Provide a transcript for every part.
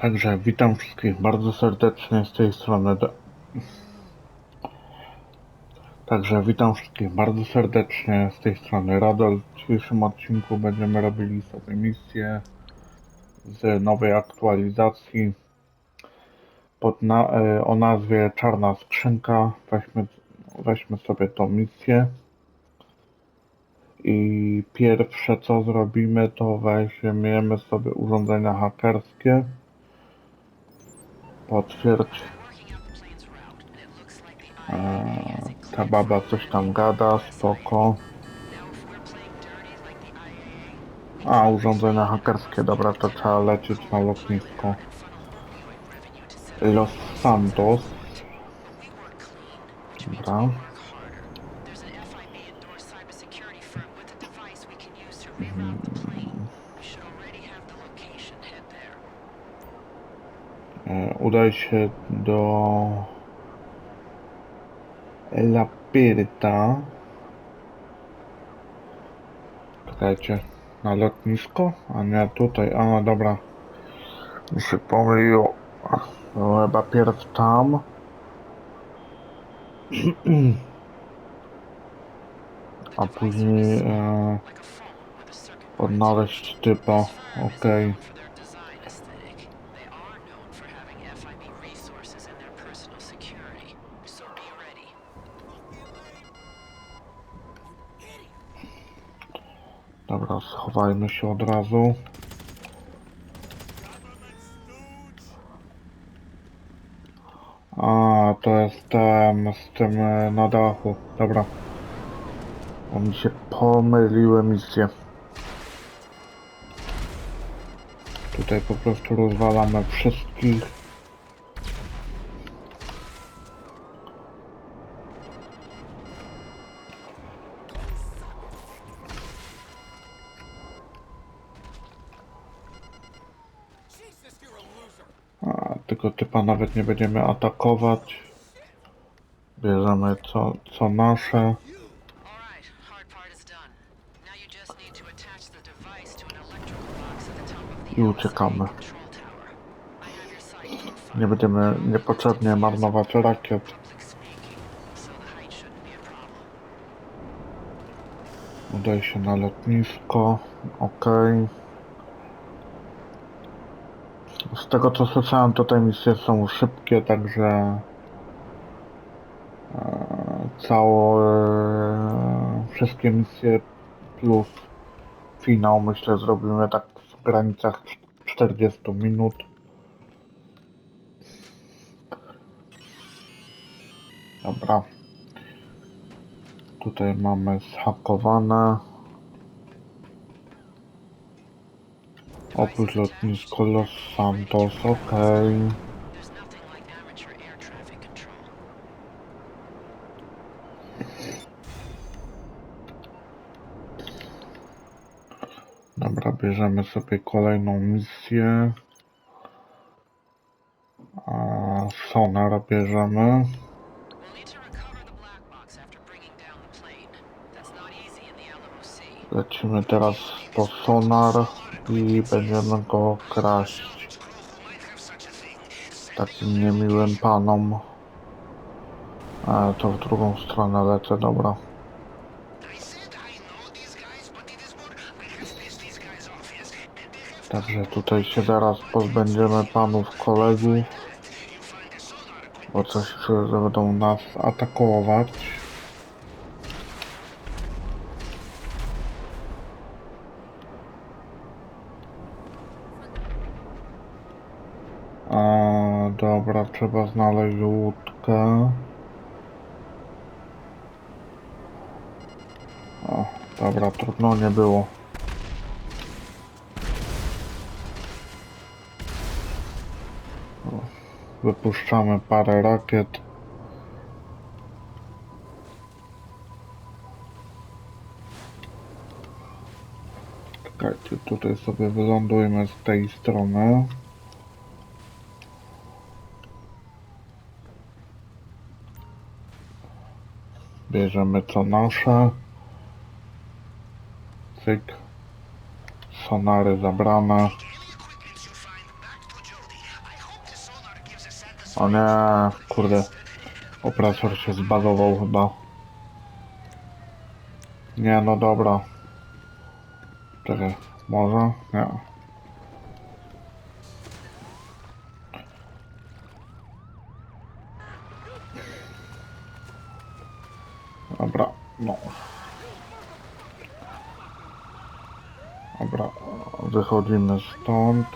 Także witam wszystkich bardzo serdecznie z tej strony. Także witam wszystkich bardzo serdecznie z tej strony Radol. W dzisiejszym odcinku będziemy robili sobie misję z nowej aktualizacji pod na... e, o nazwie Czarna Skrzynka. Weźmy, weźmy sobie tą misję. I pierwsze co zrobimy to weźmiemy sobie urządzenia hakerskie. Potwierdź. Eee, ta baba coś tam gada, spoko. A, urządzenia hakerskie, dobra, to trzeba lecieć na lotnisko. Los Santos. Dobra. There's udaj się do La Pirta. Czekajcie, na lotnisko? A nie tutaj, a dobra. Mi się pomyliło. Chyba pierw tam. A później e, odnaleźć typa. Okej. for Dobra, schowajmy się od razu. A, to jest z tym e, na dachu. Dobra. Bo mi się pomyliły misje. Tutaj po prostu rozwalamy wszystkich. Typa nawet nie będziemy atakować. Bierzemy co, co nasze. I uciekamy. Nie będziemy niepotrzebnie marnować rakiet. A. Udaj się na lotnisko. Ok. Z tego co słyszałem, to te misje są szybkie, także e, całe e, wszystkie misje plus finał myślę zrobimy tak w granicach 40 minut. Dobra. Tutaj mamy zhakowane. Oprócz lotnisko Los Santos, ok. There's nothing like amateur air traffic control. Dobra, bierzemy sobie kolejną misję. A, sonar bierzemy. Lecimy teraz po sonar i będziemy go kraść. Takim niemiłym panom. A, to w drugą stronę lecę, dobra. Także tutaj się zaraz pozbędziemy panów kolegów. Bo coś będą nas atakować. Dobra, trzeba znaleźć łódkę. O, dobra, trudno nie było. Wypuszczamy parę rakiet. Czekajcie, tutaj sobie wylądujemy z tej strony. Bierzemy co nasze. Cyk. Sonary zabrane. O nie, kurde. Opresor się zbagował chyba. Nie, no dobra. Czekaj, może? Nie. Dobra, no. Dobra, wychodzimy stąd.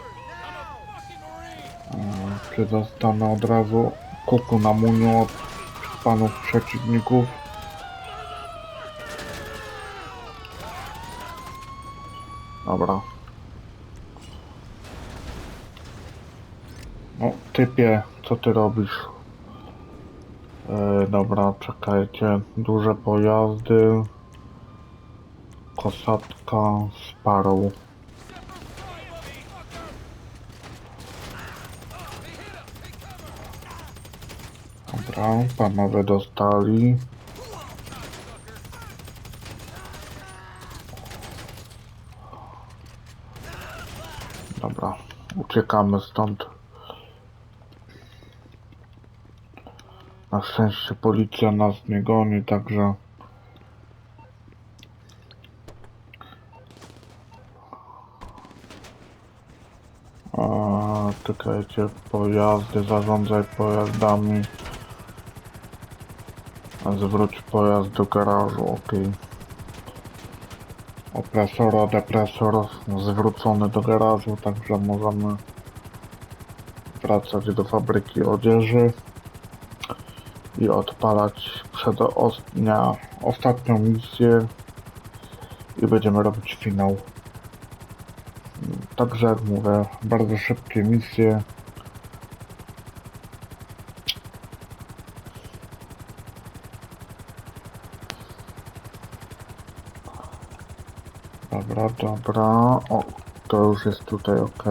E, Czy dostanę od razu kuku na muniu od panów przeciwników? Dobra. No, typie, co ty robisz? E, dobra, czekajcie. Duże pojazdy. Kosatka z parą. Dobra, panowie dostali. Dobra, uciekamy stąd. Na szczęście policja nas nie goni, także... Czekajcie, pojazdy, zarządzaj pojazdami. Zwróć pojazd do garażu, ok. Opresor, depresor zwrócony do garażu, także możemy wracać do fabryki odzieży i odpalać przed ostatnią misję i będziemy robić finał. Także jak mówię, bardzo szybkie misje. Dobra, dobra. O, to już jest tutaj ok.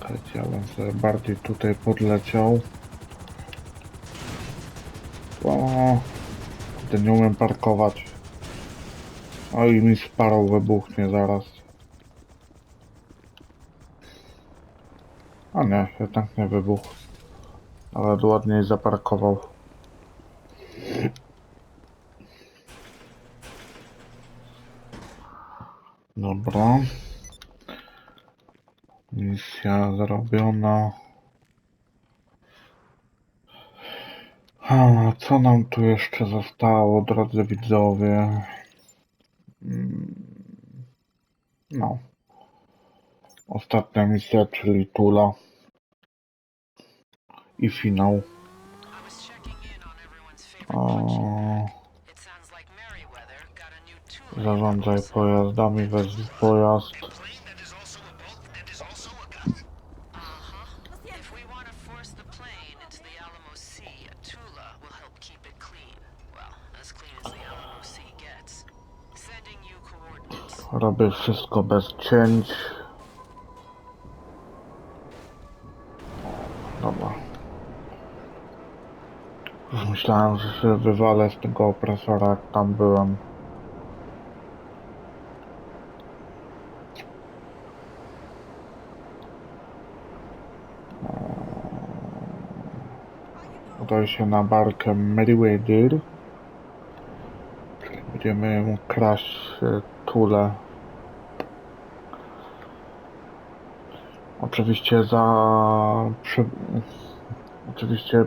Czekajcie, ja bym bardziej tutaj podleciał. O, nie umiem parkować. O i mi sparał wybuchnie zaraz. A nie, jednak nie wybuchł. Ale ładniej zaparkował. Dobra. Misja zrobiona. A, co nam tu jeszcze zostało, drodzy widzowie? Mm, No. Ostatnia misja, czyli Tula. I finał. Zarządzaj pojazdami, wezwij pojazd. Sea, Tula will help keep it clean. Well, as clean as the Alamo Sea gets. Robię wszystko bez cięć. Dobra. Już myślałem, że się wywalę z tego opresora, jak tam byłem. Udaj się na barkę Meriwether. Mu kraść e, tule. Oczywiście za... Przy, oczywiście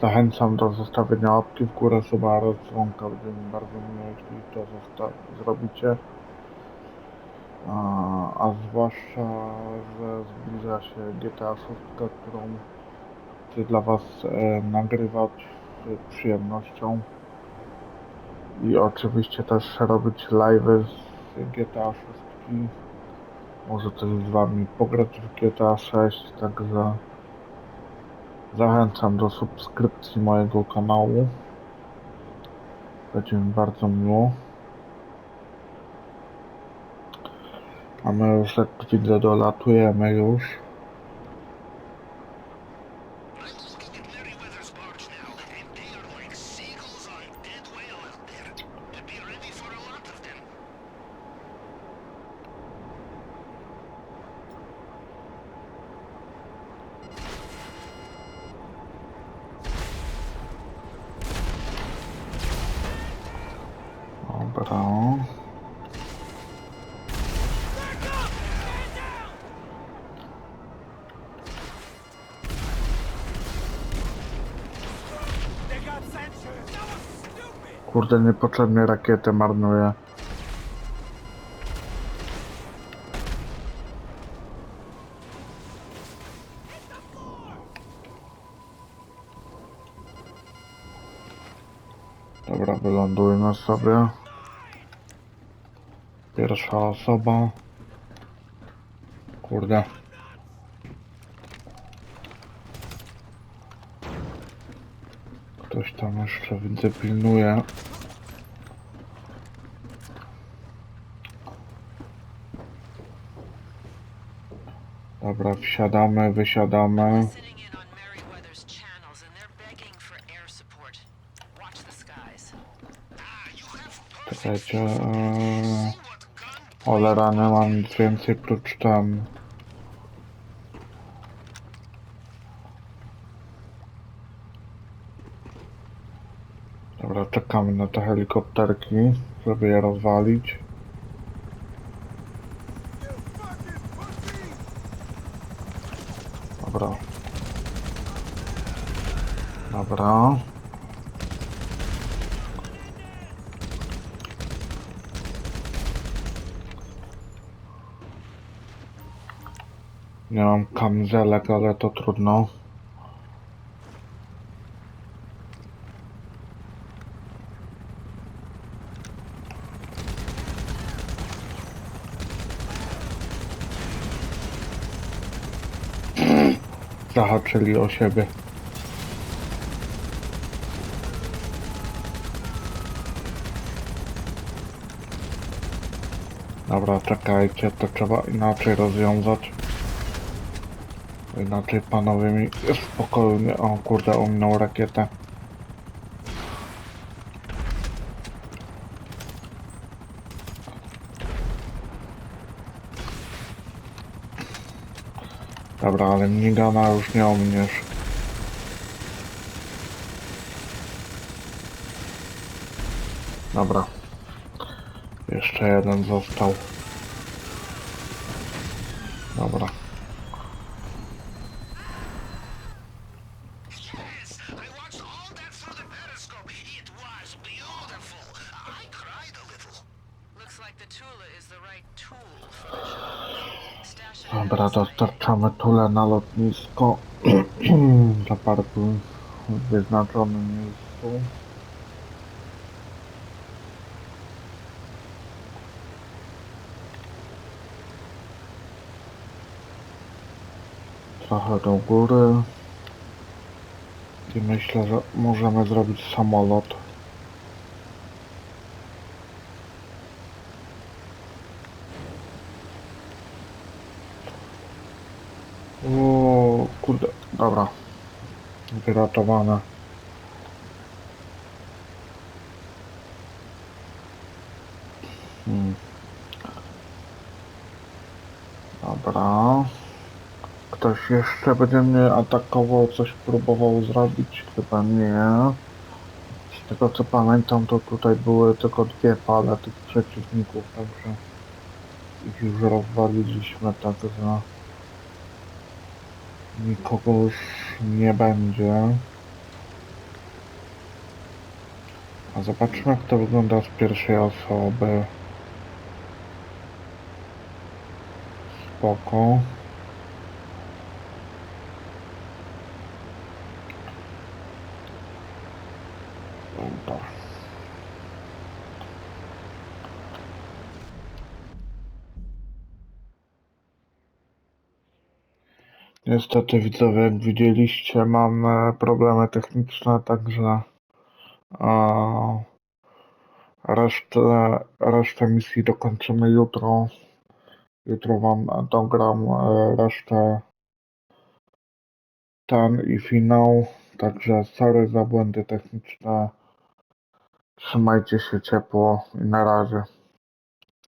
zachęcam do zostawienia łapki w górę, suba oraz dzwonka. Będzie mi bardzo miło, jeśli to zosta- zrobicie. A, a zwłaszcza, że zbliża się GTA 6, którą chcę dla Was e, nagrywać z przyjemnością. I oczywiście też robić live z GTA 6. Może też z Wami pograć w GTA 6, także zachęcam do subskrypcji mojego kanału. Będzie mi bardzo miło. A my już jak widzę dolatujemy już. Kurde, niepotrzebnie rakietę marnuję. Dobra, wylądujmy sobie. Pierwsza osoba. Kurde. Ktoś tam jeszcze widzę pilnuje. Dobra, wsiadamy, wysiadamy. Skies. Czekajcie. Eee... Cholera, nie mam nic więcej prócz tam. Dobra, czekamy na te helikopterki, żeby je rozwalić. Dobra. Dobra. Nie mam kamizelek, ale to trudno. Zahaczyli o siebie. Dobra, czekajcie, to trzeba inaczej rozwiązać. Inaczej panowie mi spokojnie. O kurde, ominął rakietę. Dobra, ale migana już nie ominiesz. Dobra. Jeszcze jeden został. Dobra. Yes, I watched dostarczamy tule na lotnisko. Zaparkuj w wyznaczonym miejscu. Trochę do góry. I myślę, że możemy zrobić samolot. O kurde, dobra. Wyratowane. Hmm. Dobra. Ktoś jeszcze będzie mnie atakował, coś próbował zrobić? Chyba nie. Z tego co pamiętam, to tutaj były tylko dwie fale tych przeciwników, także ich już rozwaliliśmy, także nikogo już nie będzie. A zobaczmy jak to wygląda z pierwszej osoby. Spoko. Dobra. Niestety widzowie, jak widzieliście, mam problemy techniczne, także e, resztę, resztę misji dokończymy jutro. Jutro wam dogram e, resztę ten i finał. Także sorry za błędy techniczne. Trzymajcie się ciepło i na razie.